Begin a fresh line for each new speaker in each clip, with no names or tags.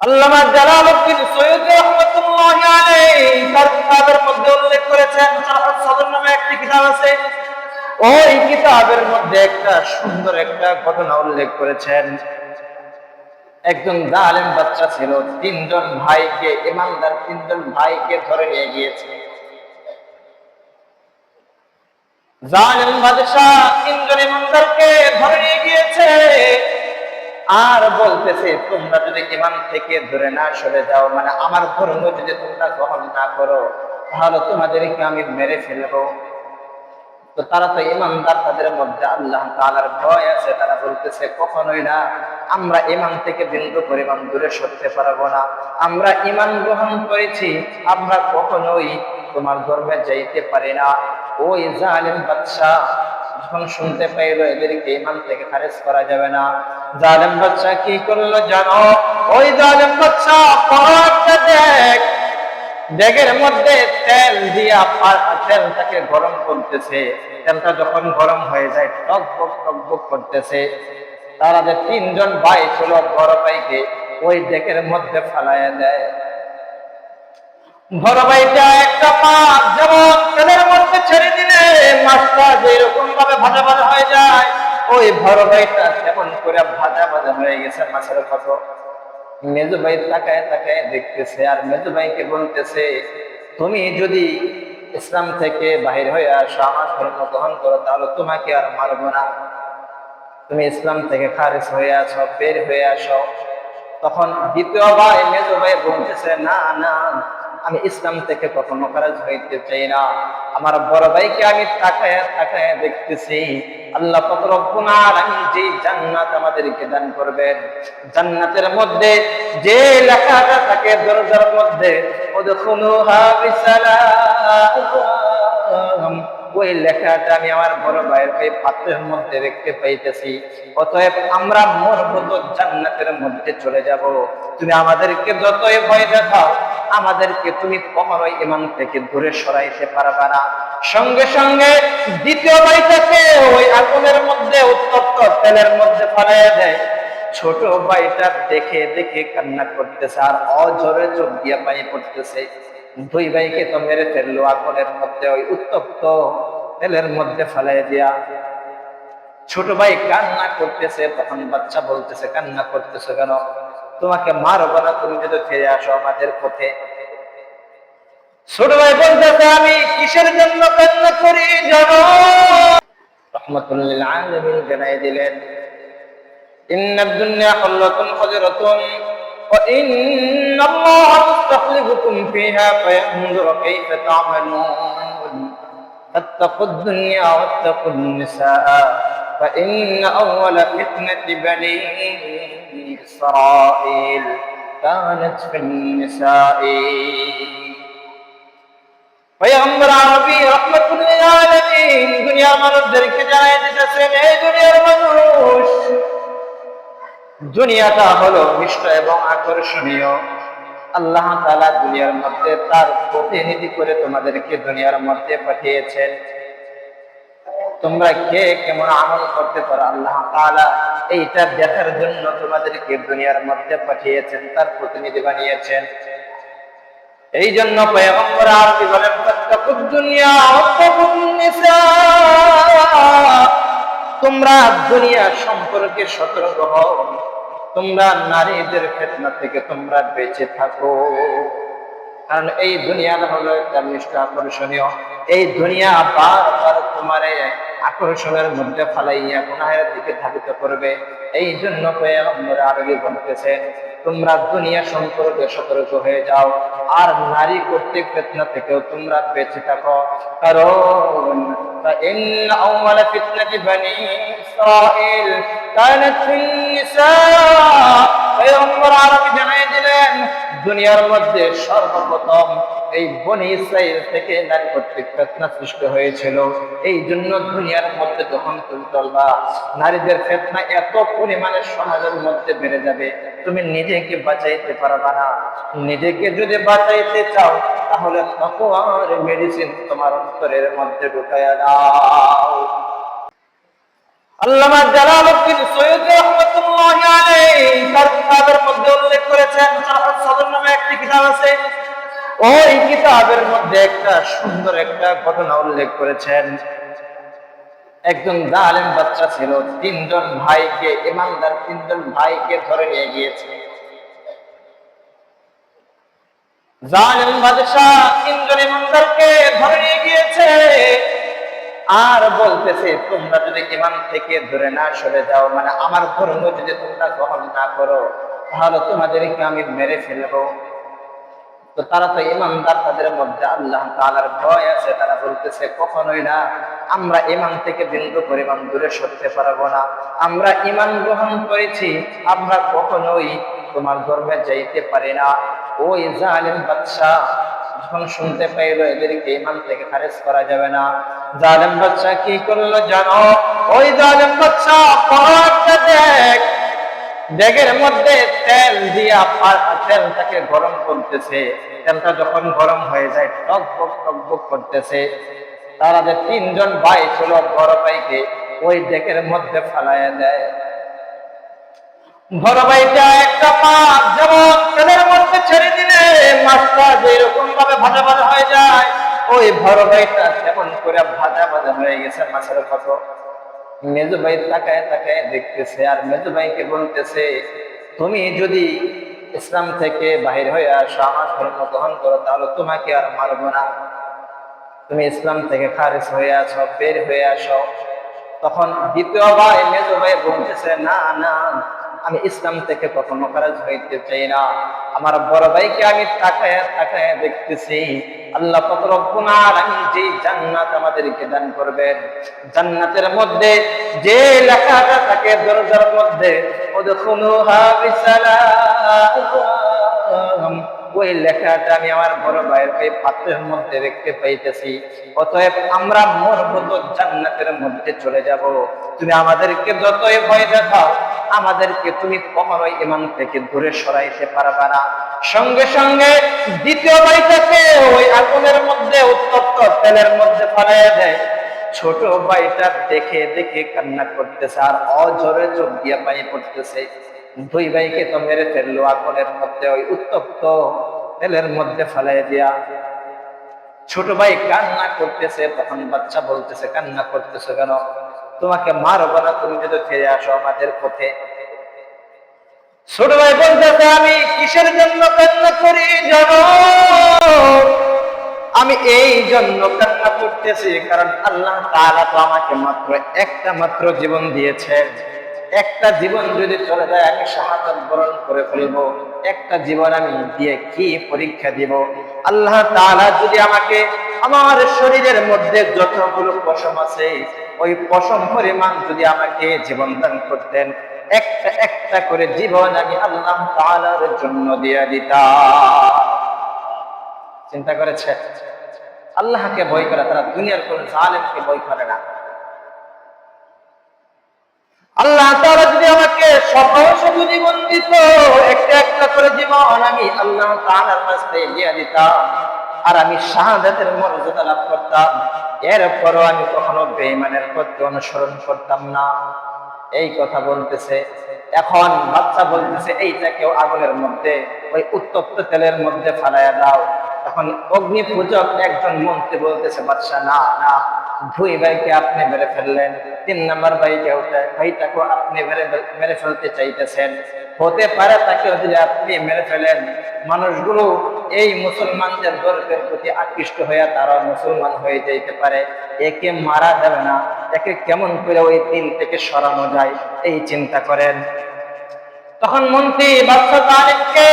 আল্লামা Jalaluddin Syed রহমাতুল্লাহ আলাইহি তার কিতাবের মধ্যে উল্লেখ করেছেন নামে একটি কিতাব আছে। ওই কিতাবের মধ্যে একটা সুন্দর একটা ঘটনা উল্লেখ করেছেন। একজন জালেম বাচ্চা ছিল, তিনজন ভাইকে, ইমানদার তিনজন ভাইকে ধরে নিয়ে গিয়েছে। জালেম বাদশাহ তিনজন ইমানদারকে ধরে নিয়ে গিয়েছে। আর বলতেছে, তোমরা যদি ইমান থেকে ধরে না সরে যাও মানে আমার ধর্ম যদি তোমরা গ্রহণ না করো, তাহলে তোমাদেরকে আমি মেরে ফেলব। তো তারা তো ইমানদার, তাদের মধ্যে আল্লাহ তাআলার ভয় আছে। তারা বলতেছে, কখনোই না, আমরা ইমান থেকে বিন্দু পরিমাণ দূরে সরতে পারব না। আমরা ইমান গ্রহণ করেছি, আমরা কখনোই তোমার ধর্মে যাইতে পারি না। ওই জালিম বাদশাহ যখন শুনতে পাইলো এদেরকে ইমান থেকে খারেজ করা যাবে না। জালেম বাচ্চা কি করল জানো? ওই জালেম বাচ্চা পরাটা দেখ। ডেগের মধ্যে তেল দিয়া তেলটাকে গরম করতেছে। তেলটা যখন গরম হয়ে যায়, টক বক টক বক করতেছে। তারা যে তিনজন ভাই ছিল বড় ভাইকে ওই ডেকের মধ্যে ফালাইয়া দেয়। বড় ভাইটা একটা মাছ যেমন তেলের মধ্যে ছেড়ে দিলে মাছটা যেরকম ভাবে ভাজা ভাজা হয়ে যায়, ওই বড় ভাইটা তেমন করে ভাজা ভাজা হয়ে গেছে মাছের মতো মেজু ভাই তাকায় তাকায় দেখতেছে আর মেজু ভাইকে বলতেছে, তুমি যদি ইসলাম থেকে বাহির হয়ে আসো, আমার ধর্ম গ্রহণ করো, তাহলে তোমাকে আর মারব না। তুমি ইসলাম থেকে খারিজ হয়ে আসো, বের হয়ে আসো। তখন দ্বিতীয় ভাই মেজো ভাই বলতেছে, না না আমি ইসলাম থেকে কখনো খারাজ হইতে চাই না। আমার বড় ভাইকে আমি তাকায় তাকায় দেখতেছি, আল্লাহ পাক রব্বুল আমি যে জান্নাত আমাদেরকে দান করবেন, জান্নাতের মধ্যে যে লেখাটা থাকে দরজার মধ্যে, উদখুলুহা বিসালাম। ওই লেখাটা আমি আমার বড় ভাইয়ের ওই পাত্রের মধ্যে দেখতে পাইতেছি। অতএব আমরা মরবো তো জান্নাতের মধ্যে চলে যাব। তুমি আমাদেরকে যতই ভয় দেখাও, আমাদেরকে তুমি কখনোই ইমান থেকে দূরে সরাইতে পারবা না। সঙ্গে সঙ্গে দ্বিতীয় ভাইটাকে ওই আগুনের মধ্যে উত্তপ্ত তেলের মধ্যে ফেলাইয়া দেয়। ছোট ভাইটা দেখে দেখে কান্না করতেছে আর অঝরে চোখ দিয়ে পানি পড়তেছে। দুই ভাইকে তো মেরে ফেলল, আগুনের মধ্যে, ওই উত্তপ্ত তেলের মধ্যে ফেলাই দিয়া। ছোট ভাই কান্না করতেছে, তখন বাচ্চা বলতেছে, কান্না করতেছে কেন? তোমাকে মারবো না তুমি যদি ফিরে আসো আমাদের পথে। ছোট ভাই বলতেছে, আমি কিসের জন্য কান্না করি জানো? রহমতুল্লাহ আলমিন জানাই দিলেন, ইন্নাদ হজরতুন। وإن الله مستخلفكم فيها فينظر كيف تعملون فاتقوا الدنيا واتقوا النساء فإن أول فتنة بني إسرائيل كانت في النساء পয়গম্বর আরবি রহমতুল্লাহ আলামিন দুনিয়ার মানুষদেরকে জানাই দিতেছেন এই দুনিয়ার মানুষ দুনিয়াটা হলো মিষ্ট এবং আকর্ষণীয়। আল্লাহ তাআলা দুনিয়ার মধ্যে তার প্রতিনিধি করে তোমাদেরকে দুনিয়ার মধ্যে পাঠিয়েছেন। তোমরা কে কেমন আমল করতে পারো? আল্লাহ তাআলা এইটা দেখার জন্য তোমাদেরকে দুনিয়ার মধ্যে পাঠিয়েছেন, তার প্রতিনিধি বানিয়েছেন। এই জন্য পয়গম্বর বলেন দুনিয়া তোমরা দুনিয়া সম্পর্কে সতর্ক হও। তোমরা নারীদের ফেতনা থেকে তোমরা বেঁচে থাকো। কারণ এই দুনিয়াটা হলো একটা নিষ্ঠ আকর্ষণীয়। এই দুনিয়া বারবার তোমার আকর্ষণের মধ্যে ফালাইয়া গুনাহের দিকে ধাবিত করবে। এই জন্য আমরা আরবি বলতেছে তোমরা দুনিয়া সম্পর্কে সতর্ক হয়ে যাও আর নারী কর্তৃক ফেতনা থেকেও তোমরা বেঁচে থাকো কারণ فإن أول فتنة بني إسرائيل كانت في النساء পয়গম্বর আরবি জানাই দিলেন দুনিয়ার মধ্যে সর্বপ্রথম এই বনি ইসরাইল থেকে নারী কর্তৃক ফেতনা সৃষ্টি হয়েছিল। এই জন্য দুনিয়ার মধ্যে যখন তুমি চলবা, নারীদের ফেতনা এত পরিমাণে সমাজের মধ্যে বেড়ে যাবে, তুমি নিজেকে বাঁচাইতে পারবা না। নিজেকে যদি বাঁচাইতে চাও, তাহলে তখন মেডিসিন তোমার অন্তরের মধ্যে ঢুকাইয়া দাও। আল্লামা জালালউদ্দিন সৈয়দ রহমাতুল্লাহি আলাইহি তার কিতাবের মধ্যে উল্লেখ করেছেন শারহ কিতাবের মধ্যে একটা সুন্দর একটা ঘটনা উল্লেখ করেছেন। একজন জালেম বাচ্চা ছিল, তিনজন ভাইকে, ইমানদার তিনজন ভাইকে ধরে নিয়ে গিয়েছে। জালেম বাদশাহ তিনজন ইমানদারকে ধরে নিয়ে গিয়েছে আর বলতেছে, তোমরা যদি ইমান থেকে ধরে না সরে যাও মানে আমার ধর্ম যদি তোমরা গ্রহণ না করো, তাহলে তোমাদেরকে আমি মেরে ফেলব। তো তারা তো ইমানদার, তাদের মধ্যে আল্লাহ তাআলার ভয় আছে, তারা বলতেছে, কখনোই না, আমরা ইমান থেকে বিন্দু পরিমাণ দূরে সরতে পারব না। আমরা ইমান গ্রহণ করেছি, আমরা কখনোই তোমার ধর্মে যাইতে পারি না। ওই জালিম বাদশাহ যখন শুনতে পাইলো, এদেরকে ইমান থেকে খারেজ করা যাবে না। জালেম বাচ্চা কি করল জানো? ওই জালেম বাচ্চা দেখ ডেগের মধ্যে তেল দিয়া তেলটাকে গরম করতেছে। তেলটা যখন গরম হয়ে যায়, টক বক টক বক করতেছে। তারা যে তিনজন ভাই ছিল বড় ভাইকে ওই ডেকের মধ্যে ফালাইয়া দেয়। ভাইটা একটা ছেড়ে মাছটা ভাবে ভাজা ভাজা হয়ে যায়, ওই ভাইটা করে ভাজা ভাজা হয়ে গেছে মাছের মতো। মেজু ভাই তাকায় তাকায় দেখতেছে আর মেজ ভাইকে বলতেছে, তুমি যদি ইসলাম থেকে বাহির হয়ে আসো, আমার ধর্ম গ্রহণ করো, তাহলে তোমাকে আর মারব না। তুমি ইসলাম থেকে খারিজ হয়ে আসো, বের হয়ে আসো। তখন দ্বিতীয় ভাই মেজো ভাই বলতেছে, না না আমি ইসলাম থেকে কখনো খারাজ হইতে চাই না। আমার বড় ভাইকে আমি তাকায় তাকায় দেখতেছি, আল্লাহ পাক রব্বুল আলামিন যে জান্নাত আমাদেরকে দান করবেন, জান্নাতের মধ্যে যে লেখাটা থাকে দরজার মধ্যে ওই লেখাটা আমি আমার বড় ভাইয়ের ওই পাত্রের মধ্যে দেখতে পাইতেছি। অতএব আমরা মরবো তো জান্নাতের মধ্যে চলে যাব। তুমি আমাদেরকে যতই ভয় দেখাও আমাদেরকে তুমি কখনোই ইমান থেকে দূরে সরাইতে পারবা না। সঙ্গে সঙ্গে দ্বিতীয় ভাইটাকে ওই আগুনের মধ্যে উত্তপ্ত তেলের মধ্যে ফেলাইয়া দেয়। ছোট ভাইটা দেখে দেখে কান্না করতেছে আর অঝরে চোখ দিয়া পানি পড়তেছে। দুই ভাইকে তো মেরে ফেলল আগুনের মধ্যে, ওই উত্তপ্ত তেলের মধ্যে ফেলাই দিয়া। ছোট ভাই কান্না করতেছে, তখন বাচ্চা বলতেছে, কান্না করতেছে কেন? তোমাকে মারবো না, তুমি যদি ফিরে আসো আমাদের পথে। ছোট ভাই বলতেছে, আমি কিসের জন্য কান্না করি জানো? আমি এই জন্য কান্না করতেছি, কারণ আল্লাহ তাআলা তো আমাকে মাত্র একটা মাত্র জীবন দিয়েছেন একটা জীবন যদি চলে যায়, আমি শাহাদাত বরণ করে ফেলব। একটা জীবন আমি দিয়ে কি পরীক্ষা দিব? আল্লাহ তাআলা যদি আমাকে আমার শরীরের মধ্যে যতগুলো পশম আছে ওই পশম পরিমাণ যদি আমাকে জীবন দান করতেন, একটা একটা করে জীবন আমি আল্লাহ তাআলার জন্য দিয়ে দিতাম। চিন্তা করেছে? আল্লাহকে ভয় করে তারা দুনিয়ার কোন জালেমকে ভয় করে না। আল্লাহ তাআলা যদি আমাকে সহজ জীবন দিত, একটা একটা করে জীবন আমি আল্লাহ তাআলার রাস্তায় দিয়ে দিতাম। আর আমি শাহাদাতের মর্যাদা লাভ করতাম। এরপরও আমি কখনো বেঈমানের পথে অনুসরণ করতাম না। এই কথা বলতেছে। এখন বাচ্চা বলতেছে এইটাকেও আগুনের মধ্যে, ওই উত্তপ্ত তেলের মধ্যে ফালাইয়া দাও। তখন অগ্নি পূজক একজন মন্ত্রী বলতেছে, বাদশা, না না, দুই ভাইকে আপনি মেরে ফেললেন। তিন নাম্বার ভাইকে ভাইটাকে আপনি মেরে মেরে ফেলতে চাইতেছেন। হতে পারে তাকে যদি আপনি মেরে ফেলেন। মানুষগুলো এই মুসলমানদের ধর্মের প্রতি আকৃষ্ট হয়ে তারা মুসলমান হয়ে যেতে পারে। একে মারা যাবে না, একে কেমন করে ওই দিন থেকে সরানো যায়, এই চিন্তা করেন। তখন মন্ত্রী বাচ্চা তারিখকে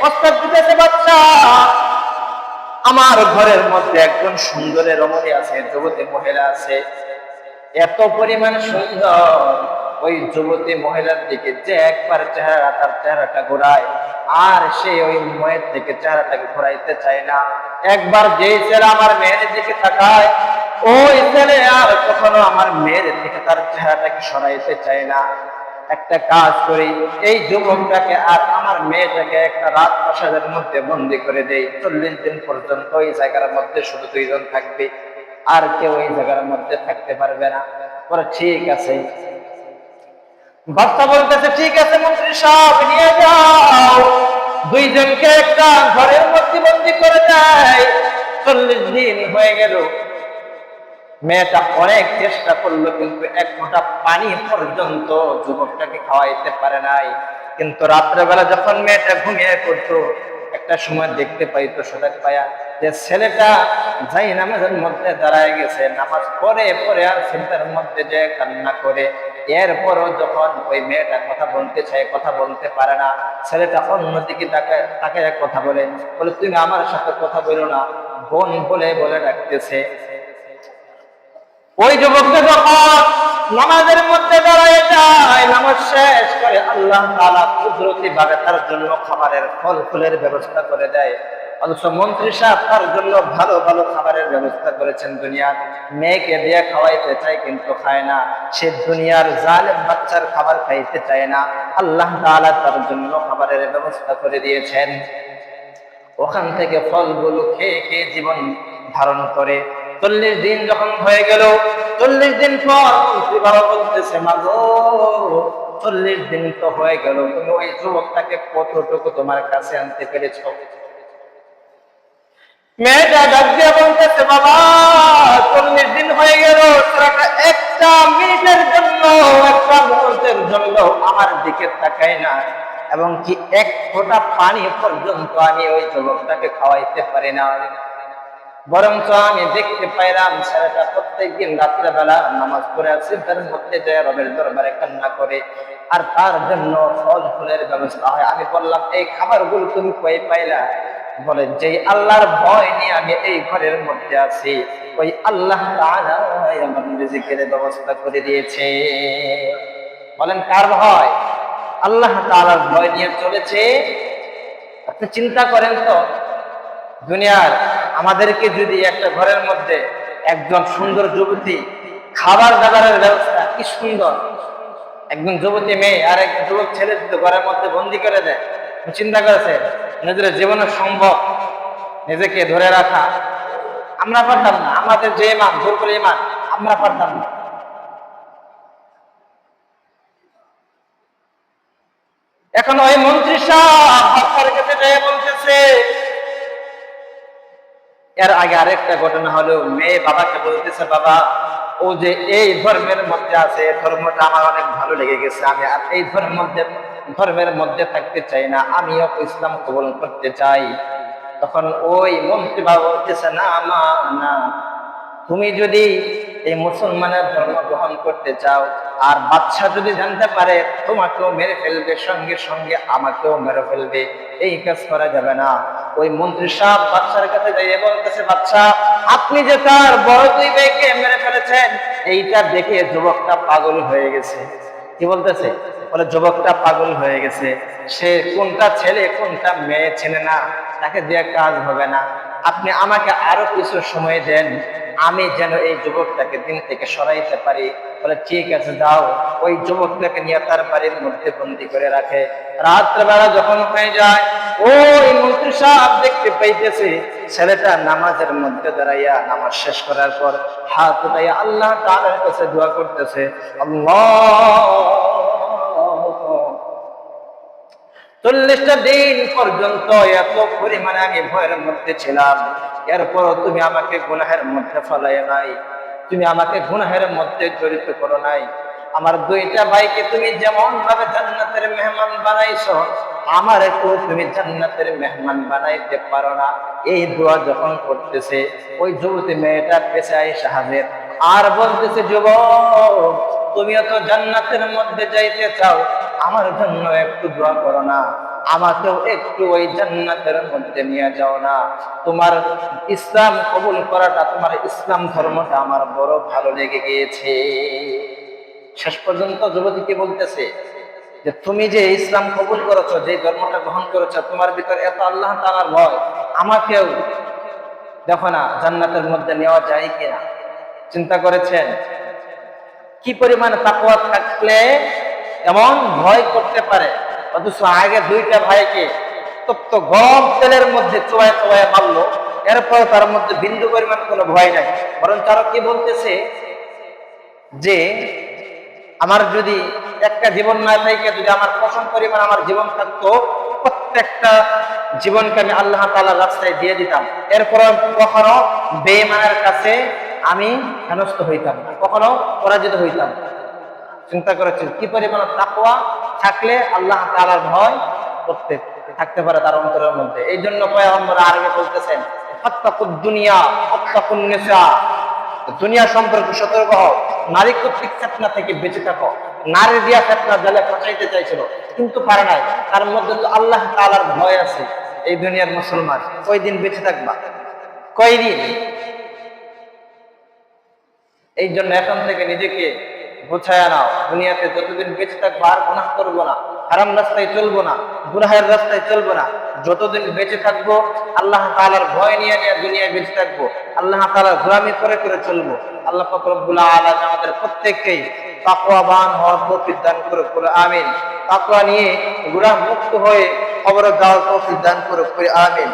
প্রস্তাব দিতেছে বাচ্চা আমার ঘরের মধ্যে একজন সুন্দরের রমণী আছে, যুবতী মহিলা আছে। এত পরিমাণ সুন্দর ওই যুবতী মহিলার দিকে যে একবার চেহারা তার চেহারাটা ঘোরায়, আর সে ওই মেয়ের দিকে চেহারাটাকে ঘোরাইতে চায় না। একবার যে ছেলে আমার মেয়ের দিকে তাকায়, ওই ছেলে আর কখনো আমার মেয়ের দিকে তার চেহারাটাকে সরাইতে চায় না। একটা কাজ করি, এই যুবকটাকে আর আমার মেয়েটাকে একটা রাত প্রাসাদের মধ্যে বন্দি করে দেই। চল্লিশ দিন পর্যন্ত ওই জায়গার মধ্যে শুধু দুইজন থাকবে, আর কেউ ওই জায়গার মধ্যে থাকতে পারবে না। বলে, ঠিক আছে। বাচ্চা বলতেছে, ঠিক আছে মন্ত্রী সাহেব, নিয়ে যাও। দুইজনকে একটা ঘরের মধ্যে বন্দি করে দেয়। চল্লিশ দিন হয়ে গেল। মেয়েটা অনেক চেষ্টা করল, কিন্তু এক ফোঁটা পানি পর্যন্ত যুবকটাকে খাওয়াইতে পারে নাই। কিন্তু রাত্রেবেলা যখন মেয়েটা ঘুমিয়ে পড়তো, একটা সময় দেখতে পাইতো সোদাক পায়া যে ছেলেটা যাই নামাজের মধ্যে দাঁড়ায় গেছে, নামাজ পরে পরে আর চিন্তার মধ্যে যে কান্না করে। এরপরও যখন ওই মেয়েটা কথা বলতে চায়, কথা বলতে পারে না, ছেলেটা অন্যদিকে তাকে তাকে কথা বলে বলে, তুমি আমার সাথে কথা বলো না। বোন বলে বলে ডাকতেছে। ওই যুবকটা যখন নামাজের মধ্যে দাঁড়ায় যায়, নামাজ শেষ করে আল্লাহ তাআলা কুদরতি ভাবে তার জন্য খাবারের ফল ফুলের ব্যবস্থা করে দেয়। মন্ত্রী সাহেব তার জন্য ভালো ভালো খাবারের ব্যবস্থা করেছেন দুনিয়ার মেয়েকে দিয়ে খাওয়াইতে চায় কিন্তু খায় না। সে দুনিয়ার জালেম বাচ্চার খাবার খাইতে চায় না। আল্লাহ তার জন্য খাবারের ব্যবস্থা করে দিয়েছেন। ওখান থেকে ফলগুলো খেয়ে খেয়ে জীবন ধারণ করে। চল্লিশ দিন যখন হয়ে গেল, চল্লিশ দিন পর মন্ত্রী বাবা বলতেছে মাগো চল্লিশ দিন তো হয়ে গেল, তুমি ওই যুবকটাকে কতটুকু তোমার কাছে আনতে পেরেছ? মেয়েটা ডাক দিয়ে বলতেছে, বাবা, চল্লিশ দিন হয়ে গেল একটা মিনিটের জন্য, একটা মুহূর্তের জন্য আমার দিকে তাকায় না। এবং কি এক ফোঁটা পানি পর্যন্ত আমি ওই যুবকটাকে খাওয়াইতে পারি না। বরঞ্চ আমি দেখতে পাইলাম, ছেলেটা প্রত্যেকদিন রাত্রেবেলা নামাজ পড়ে আছে তার মধ্যে যায়, রবের দরবারে কান্না করে। আর তার জন্য ফল ফুলের ব্যবস্থা হয়। আমি বললাম, এই খাবারগুলো তুমি কই পাইলা? বলেন যে আল্লাহর ভয় নিয়ে আমি এই ঘরের মধ্যে আছি, ওই আল্লাহ আমার ব্যবস্থা করে দিয়েছে। বলেন, কার ভয়? আল্লাহ তাআলার ভয় নিয়ে চলেছে? আপনি চিন্তা করেন তো, দুনিয়ার আমাদেরকে যদি একটা ঘরের মধ্যে একজন সুন্দর যুবতী খাবার দাবারের ব্যবস্থা, কি সুন্দর। একজন যুবতী মেয়ে আর এক যুবক ছেলে যদি ঘরের মধ্যে বন্দি করে দেয় চিন্তা করেছে নিজের জীবনে সম্ভব, নিজেকে ধরে রাখা, আমরা পারতাম না। আমাদের যে ইমান করে ইমান, আমরা পারতাম না। এখন ওই মন্ত্রী সাহেব কাছে বলতেছে, এর আগে আরেকটা ঘটনা হলো, মেয়ে বাবাকে বলতেছে, বাবা, ও যে এই ধর্মের মধ্যে আছে ধর্মটা আমার অনেক ভালো লেগে গেছে। আমি আর এই ধর্মের মধ্যে ধর্মের মধ্যে থাকতে চাই না, আমিও ইসলাম কবুল করতে চাই। তখন ওই মন্ত্রী বাবা বলতেছে, না মা, না। তুমি যদি এই মুসলমানের ধর্ম গ্রহণ করতে চাও, আর বাচ্চা যদি জানতে পারে, তোমাকেও মেরে ফেলবে, সঙ্গে সঙ্গে আমাকেও মেরে ফেলবে, এই কাজ করা যাবে না। ওই মন্ত্রী সাহেব বাচ্চার কাছে যাইয়ে বলতেছে বাচ্চা আপনি যে তার বড় দুই ভাইকে মেরে ফেলেছেন, এইটা দেখে যুবকটা পাগল হয়ে গেছে। কি বলতেছে? বলে, যুবকটা পাগল হয়ে গেছে। সে কোনটা ছেলে, কোনটা মেয়ে ছেলে না। তাকে দিয়ে কাজ হবে না। আপনি আমাকে আরও কিছু সময় দেন। আমি যেন এই যুবকটাকে দিন থেকে সরাইতে পারি। বলে, ঠিক আছে যাও ওই যুবকটাকে নিয়ে তার বাড়ির মধ্যে বন্দি করে রাখে। রাত্রেবেলা যখন হয়ে যায়, ওই মন্ত্রী সাহেব দেখতে পাইতেছে, ছেলেটা নামাজের মধ্যে দাঁড়াইয়া নামাজ শেষ করার পর হাত উঠাইয়া আল্লাহ তাআলার কাছে দোয়া করতেছে। আল্লাহ চল্লিশটা দিন পর্যন্ত এত পরিমাণে আমি ভয়ের মধ্যে ছিলাম। এরপর তুমি আমাকে গুনাহের মধ্যে ফলাই নাই। তুমি আমাকে গুনাহের মধ্যে জড়িত করো নাই। আমার দুইটা ভাইকে তুমি যেমন ভাবে জান্নাতের মেহমান বানাইছো, আমার একটু তুমি জান্নাতের মেহমান বানাইতে পারো না। এই দোয়া যখন করতেছে, ওই যুবতী মেয়েটা পেশায় সাহায্যের আর বলতেছে, যুবক, তুমিও তো জান্নাতের মধ্যে যাইতে চাও। আমার জন্য একটু দোয়া করো না। আমাকেও একটু ওই জান্নাতের মধ্যে নিয়ে যাও না। তোমার ইসলাম কবুল করাটা, তোমার ইসলাম ধর্মটা আমার বড় ভালো লেগে গিয়েছে। শেষ পর্যন্ত যুবতীকে বলতেছে যে, তুমি যে ইসলাম কবুল করেছ, যে ধর্মটা গ্রহণ করেছ, তোমার ভিতরে এত আল্লাহ তাআলার ভয়, আমাকেও দেখো না জান্নাতের মধ্যে নেওয়া যায় কিনা? চিন্তা করেছেন। কি পরিমাণ তাকওয়া থাকলে এমন ভয় করতে পারে, অথচ আগে দুইটা ভাইকে তপ্ত গরম তেলের মধ্যে চোয়ায় চোয়ায় মারলো, এরপর তার মধ্যে বিন্দু পরিমাণ কোনো ভয় নাই। বরং তারা কি বলতেছে? যে, আমার যদি একটা জীবন না থাকে যদি আমার প্রথম পরিমাণ আমার জীবন থাকতো, প্রত্যেকটা জীবনকে আমি আল্লাহ তাআলার রাস্তায় দিয়ে দিতাম। এরপর কখনো বেঈমানের কাছে আমি হেনস্থ হইতাম কখনো পরাজিত হইতাম চিন্তা করেছেন, কি পরিমাণ তাকওয়া থাকলে আল্লাহ তাআলার ভয় করতে থাকতে পারে তার অন্তরের মধ্যে? এই জন্য পয়গম্বর আরবে বলতেছেন দুনিয়া সম্পর্কে সতর্ক নারী কর্তৃক থেকে বেঁচে থাকো। নারী দিয়া ফাঁসাইতে চাইছিল, কিন্তু পারে নাই। তার মধ্যে তো আল্লাহ তাআলার ভয় আছে, এই দুনিয়ার মুসলমান। কয়দিন বেঁচে থাকবা? কয়দিন এই জন্য এখন থেকে নিজেকে গোছায় নাও। দুনিয়াতে যতদিন বেঁচে থাকব আর গুনাহ করব না, হারাম রাস্তায় চলবো না, গুনাহের রাস্তায় চলবো না, যতদিন বেঁচে থাকব, আল্লাহ তাআলার ভয় নিয়ে নিয়ে দুনিয়ায় বেঁচে থাকব, আল্লাহ তাআলার গোলামি করে করে চলবো। আল্লাহ পাক রব্বুল আলামিন আমাদের প্রত্যেককেই তাকওয়াবান হওয়ার তৌফিক দান করে করে আমিন। তাকওয়া নিয়ে গুনাহ মুক্ত হয়ে কবরে যাওয়ার তৌফিক দান করে করে আমিন।